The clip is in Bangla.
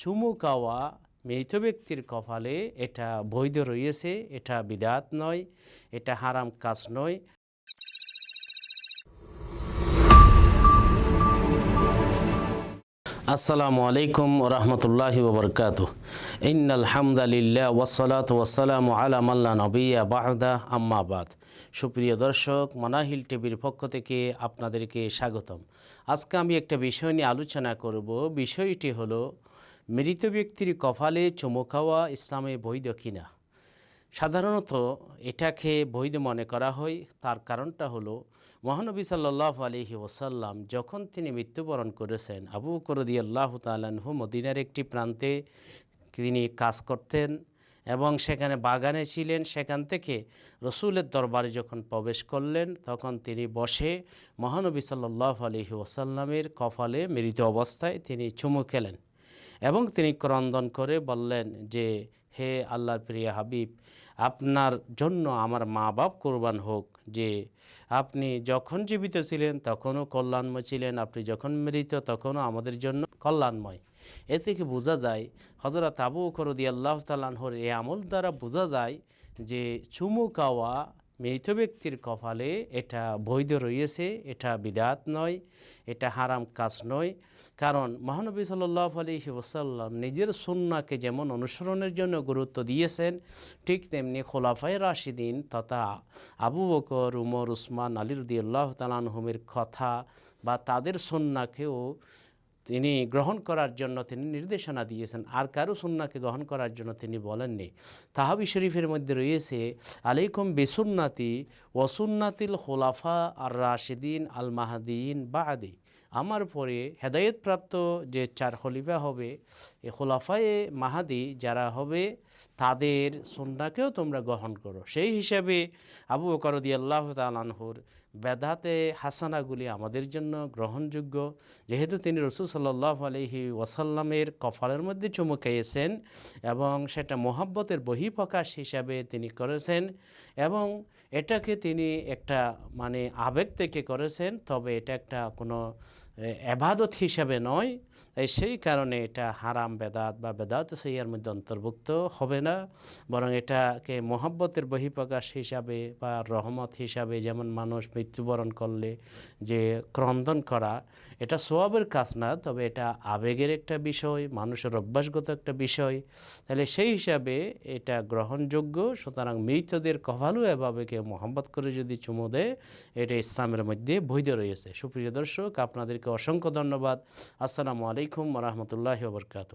চুমু খাওয়া মৃত ব্যক্তির কপালে এটা বৈধ রয়েছে, এটা বিদাত নয়, এটা হারাম কাজ নয়। আসসালামু আলাইকুম রহমতুল্লাহ ওবরকাত ইন্নাল হামদালিল্লাহ ওয়াসালাত ওয়াসালাম আলা মাল্লা নবিয়া বাহদা আম্মাবাদ সুপ্রিয় দর্শক, মানাহিল টিভির পক্ষ থেকে আপনাদেরকে স্বাগতম। আজকে আমি একটা বিষয় নিয়ে আলোচনা করব। বিষয়টি হলো মৃত ব্যক্তির কপালে চুমু খাওয়া ইসলামে বৈধ কিনা? সাধারণত এটাকে বৈধ মনে করা হয়। তার কারণটা হলো, মহানবী সাল্লাহ আলহি ওসাল্লাম যখন তিনি মৃত্যুবরণ করেছেন, আবু করদি আল্লাহ তালাহু মদিনার একটি প্রান্তে তিনি কাজ করতেন এবং সেখানে বাগানে ছিলেন। সেখান থেকে রসুলের দরবারে যখন প্রবেশ করলেন, তখন তিনি বসে মহানবী সাল্লাহ আলহি ওসাল্লামের কপালে মৃত অবস্থায় তিনি চুমু খেলেন। এবং তিনি ক্রন্দন করে বললেন যে, হে আল্লাহর প্রিয় হাবিব, আপনার জন্য আমার মা বাপ কোরবান হোক। যে, আপনি যখন জীবিত ছিলেন, তখনও কল্যাণময় ছিলেন। আপনি যখন মৃত, তখনও আমাদের জন্য কল্যাণময়। এ থেকে বোঝা যায় হজরত আবু করদি আল্লাহ তালাহর এ আমল দ্বারা বোঝা যায় যে, চুমু খাওয়া মৃত ব্যক্তির কপালে এটা বৈধ রয়েছে, এটা বিদাত নয়, এটা হারাম কাজ নয়। কারণ মহানবী সাল্লাহ আলহি ওসাল্লাম নিজের সুন্নাকে যেমন অনুসরণের জন্য গুরুত্ব দিয়েছেন, ঠিক তেমনি খোলাফায় রাশিদিন তথা আবু বকর, উমর, উসমান আলিরুদ্দি আল্লাহ তালানহুমের কথা বা তাদের সুন্নাকেও তিনি গ্রহণ করার জন্য তিনি নির্দেশনা দিয়েছেন। আর কারও সুন্নাকে গ্রহণ করার জন্য তিনি বলেননি। তাহাবি শরীফের মধ্যে রয়েছে, আলাইকুম বেসুন্নাতি ওসুন্নাতিল খোলাফা আর রাশেদিন আল মাহাদিন বা আদি আমার পরে হেদায়েতপ্রাপ্ত যে চার খলিফা হবে, এ খোলাফায়ে মাহাদি যারা হবে, তাদের সুন্নাকেও তোমরা গ্রহণ করো। সেই হিসাবে আবু বকরদি আল্লাহ তালানহুর বেদাতে হাসানাগুলি আমাদের জন্য গ্রহণযোগ্য। যেহেতু তিনি রসুল সাল্লাহ আলহি ওয়াসাল্লামের কফালের মধ্যে চমকাইয়েছেন এবং সেটা মোহাব্বতের বহিঃপ্রকাশ হিসাবে তিনি করেছেন এবং এটাকে তিনি একটা মানে আবেগ থেকে করেছেন, তবে এটা একটা কোনো এবাদত হিসাবে নয়। এই সেই কারণে এটা হারাম বেদাত বা বেদাত সেইয়ার মধ্যে অন্তর্ভুক্ত হবে না। বরং এটাকে মোহাব্বতের বহিঃপ্রকাশ হিসাবে বা রহমত হিসাবে যেমন মানুষ মৃত্যুবরণ করলে যে ক্রন্দন করা, এটা সোয়াবের কাজ না, তবে এটা আবেগের একটা বিষয়, মানুষের অভ্যাসগত একটা বিষয়। তাহলে সেই হিসাবে এটা গ্রহণযোগ্য, সুতরাং মৃতদের কভালু এভাবে কেউ মোহাম্মত করে যদি চুমু দেয়, এটা ইসলামের মধ্যে বৈধ রয়েছে। সুপ্রিয় দর্শক, আপনাদেরকে অসংখ্য ধন্যবাদ। আসসালামু আলাইকুম রহমতুল্লাহ বরকাত